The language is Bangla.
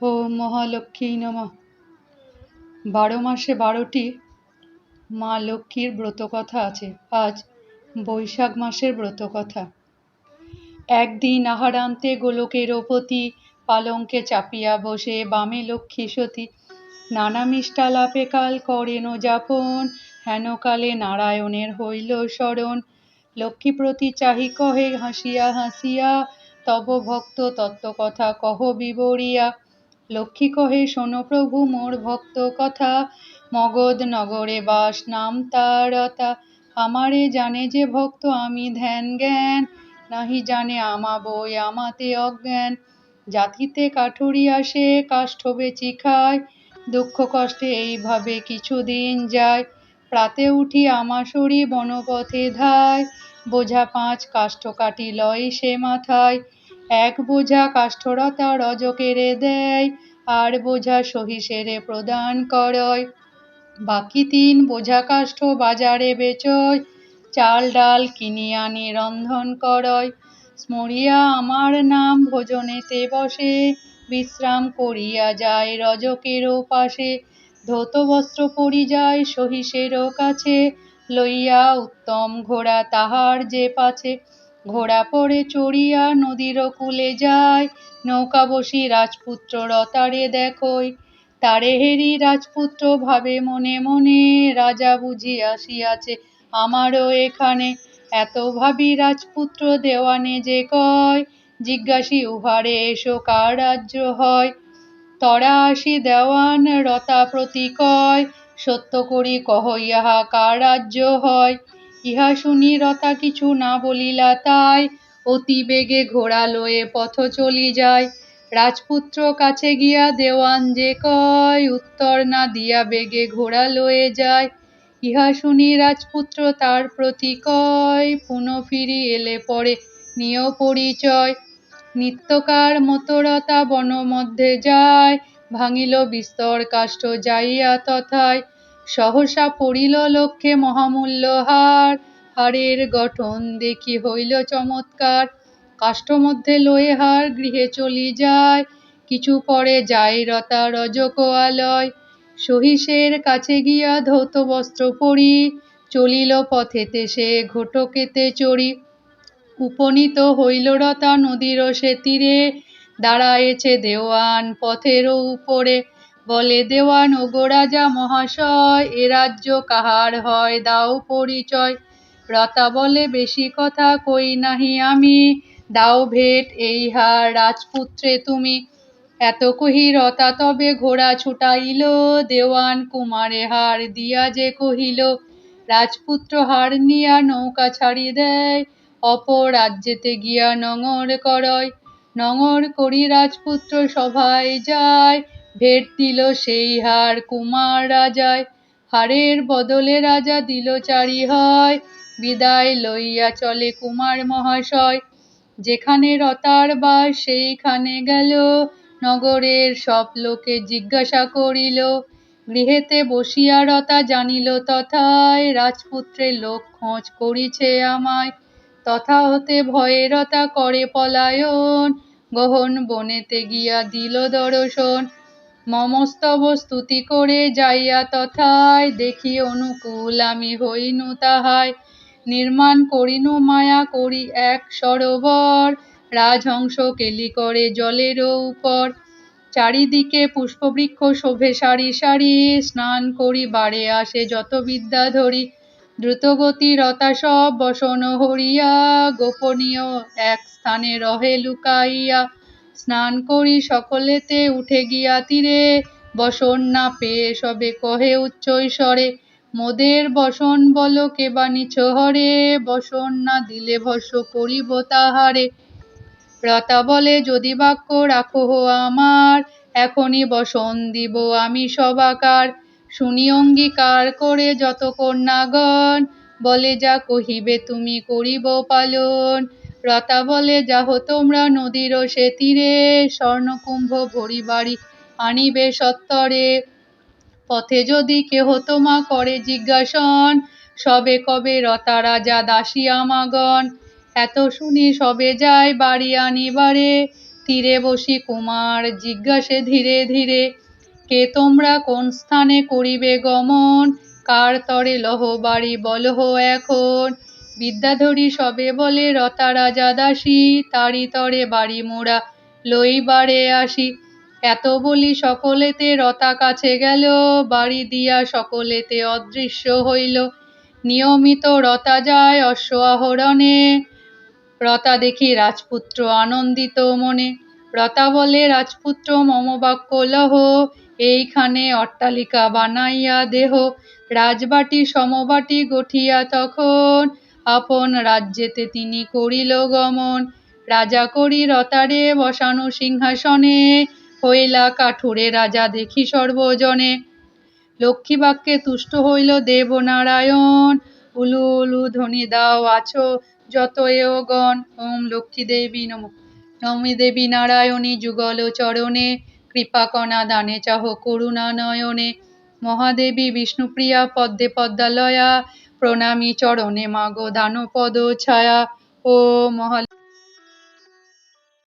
ও মহালক্ষ্মী নমঃ। বারো মাসে বারোটি মা লক্ষ্মীর ব্রতকথা আছে। আজ বৈশাখ মাসের ব্রতকথা। একদিন আহারান্তে গোলকের পতি পালঙ্কে চাপিয়া বসে বামে লক্ষ্মী সতী, নানা মিষ্টালাপে কাল করেন যাপন হেনকালে নারায়ণের হইল স্মরণ। লক্ষ্মী প্রতি চাহি কহে হাসিয়া হাসিয়া, তব ভক্ত তত্ত্ব কথা কহ বিবরিয়া। লক্ষ্মী কহে, শোনো প্রভু, মোর ভক্ত কথা। মগধ নগরে বাস নাম তারতা আমারে জানে যে ভক্ত, আমি ধ্যান জ্ঞান। নাহি জানে আমা বই আমাতে অজ্ঞান। জাতিতে কাঠুরি আসে, কাষ্ঠ বেচি খায়। দুঃখ কষ্টে এইভাবে কিছুদিন যায়। প্রাতে উঠি আমাশরি বনপথে ধায়। বোঝা পাঁচ কাষ্ঠ কাটি লয় সে মাথায়। এক বোঝা কাষ্ঠরতা রজকেরে দেয়, আর বোঝা সহিসেরে প্রদান করয়। বাকি তিন বোঝা কাষ্ঠ বাজারে বেচয়, চাল ডাল কিনি আনি রন্ধন করয়। স্মরিয়া আমার নাম ভোজনেতে বসে, বিশ্রাম করিয়া যায় রজকেরও পাশে। ধৌত বস্ত্র পরি যায় সহিসেরও কাছে, লইয়া উত্তম ঘোড়া তাহার যে পাছে। ঘোড়া পরে চড়িয়া নদীর কূলে যায়, নৌকা বসি রাজপুত্র রতারে দেখই। তারে হেরি রাজপুত্র ভাবে মনে মনে, রাজা বুঝি আসিয়াছে আমারও এখানে। এত ভাবি রাজপুত্র দেওয়ানে যে কয়, জিজ্ঞাসি উহারে এসো কার রাজ্য হয়। তরা আসি দেওয়ান রতা প্রতি কয়, সত্য করি কহ ইহা কার রাজ্য হয়। ইহা শুনি রতা কিছু না বলিলা তাই। অতি বেগে ঘোড়া লয়ে পথ চলি যায় রাজপুত্র কাছে গিয়া দেওয়ান যে কয়, উত্তর না দিয়া বেগে ঘোড়া লয়ে যায় ইহা শুনি রাজপুত্র তার প্রতি কয়, পুনঃ ফিরি এলে পরে নিয় পরিচয়। নিত্যকার মতরতা বন মধ্যে যায় ভাঙিল বিস্তর কাষ্ঠ যাইয়া তথায়। সহসা পড়িল লক্ষ্যে মহামূল্য হার। হারের গঠন দেখি হইল চমৎকার। কাষ্ঠ মধ্যে লয়ে হার, গৃহে চলি যায়। কিছু পরে যাই রতা আলয় সহিসের কাছে গিয়া ধৌত বস্ত্র পরি। চলিল পথেতে সে ঘটকেতে চড়ি। উপনীত হইল রতা নদীর সে তীরে দাঁড়ায়েছে দেওয়ান পথের উপরে। বলে, দেওয়ান ওগো রাজা মহাশয়, এ রাজ্য কাহার হয়, দাও পরিচয়। রতা বলে, বেশি কথা কই নাহি আমি, দাও ভেট এই হার রাজপুত্রে তুমি। এত কহি রতা তবে ঘোড়া ছুটাইল, দেওয়ান কুমারে হার দিয়া যে কহিল, রাজপুত্র হার নিয়া নৌকা ছাড়ি দেয় অপর রাজ্যেতে গিয়া নঙর করয়। নঙর করি রাজপুত্র সভায় যায় ভেট দিল সেই হার কুমার রাজায়। হারের বদলে রাজা দিল চারি হয় বিদায় লইয়া চলে কুমার মহাশয়। যেখানে রতার বাস, সেইখানে গেল। নগরের সব লোকে জিজ্ঞাসা করিল, গৃহেতে বসিয়া রতা জানিল তথায় রাজপুত্রের লোক খোঁজ করিছে আমায়। তথা হতে ভয়ে রতা করে পলায়ন, গহন বনেতে গিয়া দিল দর্শন। মমস্তব স্তুতি করে যাইয়া তথায় দেখি অনুকূল আমি হইনু তাহায়। নির্মাণ করিনু মায়া করি এক সরোবর, রাজহংস কেলি করে জলেরও উপর। চারিদিকে পুষ্পবৃক্ষ শোভে সারি সারি, স্নান করি বারে আসে যত বিদ্যা ধরি। দ্রুতগতি রতা সব বসন হরিয়া, গোপনীয় এক স্থানে রহে লুকাইয়া। স্নান করি সকলেতে, উঠে গিয়া তীরে। বসন না পেয়ে সবে কহে উচ্চৈস্বরে মোদের বসন বল কে বানিছ হরে, বসন না দিলে ভস্য করিব তাহারে। রতা বলে, যদি বাক্য রাখো আমার, এখনই বসন দিব আমি সবাকার। শুনি অঙ্গীকার করে যত কন্যাগণ, বলে যা কহিবে তুমি করিব পালন। রতা বলে, যাহ তোমরা নদীর সে তীরে, স্বর্ণকুম্ভ ভরি বাড়ি আনিবে সত্তরে। পথে যদি কেহ তোমা করে জিজ্ঞাসন, সবে কবে রতা রাজা দাসী আমাগণ? এত শুনি সবে যায় বাড়ি আনিবারে, তীরে বসি কুমার জিজ্ঞাসে ধীরে ধীরে, কে তোমরা কোন স্থানে করিবে গমন? কার তরে লহ বাড়ি বলহ এখন? বিদ্যাধরী সবে বলে, রতা রাজা দাসী, তারি তরে বাড়ি মোড়া লইবারে আসি। এত বলি সকলেতে রতা কাছে গেল, বাড়ি দিয়া সকলেতে অদৃশ্য হইল। নিয়মিত রতা যায় অশ্ব আহরণে, রতা দেখি রাজপুত্র আনন্দিত মনে। রতা বলে, রাজপুত্র মম বাক্য লহ, এইখানে অট্টালিকা বানাইয়া দেহ। রাজবাটি, সমবাটি গঠিয়া তখন আপন রাজ্যেতে তিনি করিল গমন। রাজা করি রতারে বসানো সিংহাসনে হইলা কাঠুরে রাজা দেখি সর্বজনে। লক্ষ্মী বাক্যে তুষ্ট হইল দেবনারায়ণ, উলু উলু ধ্বনি দাও, আছো যত এওগণ ওম লক্ষ্মী দেবী নম, নমী দেবী নারায়ণী, যুগল চরণে কৃপাকণা দানে চাহ করুণা নয়নে। মহাদেবী বিষ্ণুপ্রিয়া পদ্মে পদ্মালয়া প্রণামী চরণে মাগো দানপদ ছায়া ও মহা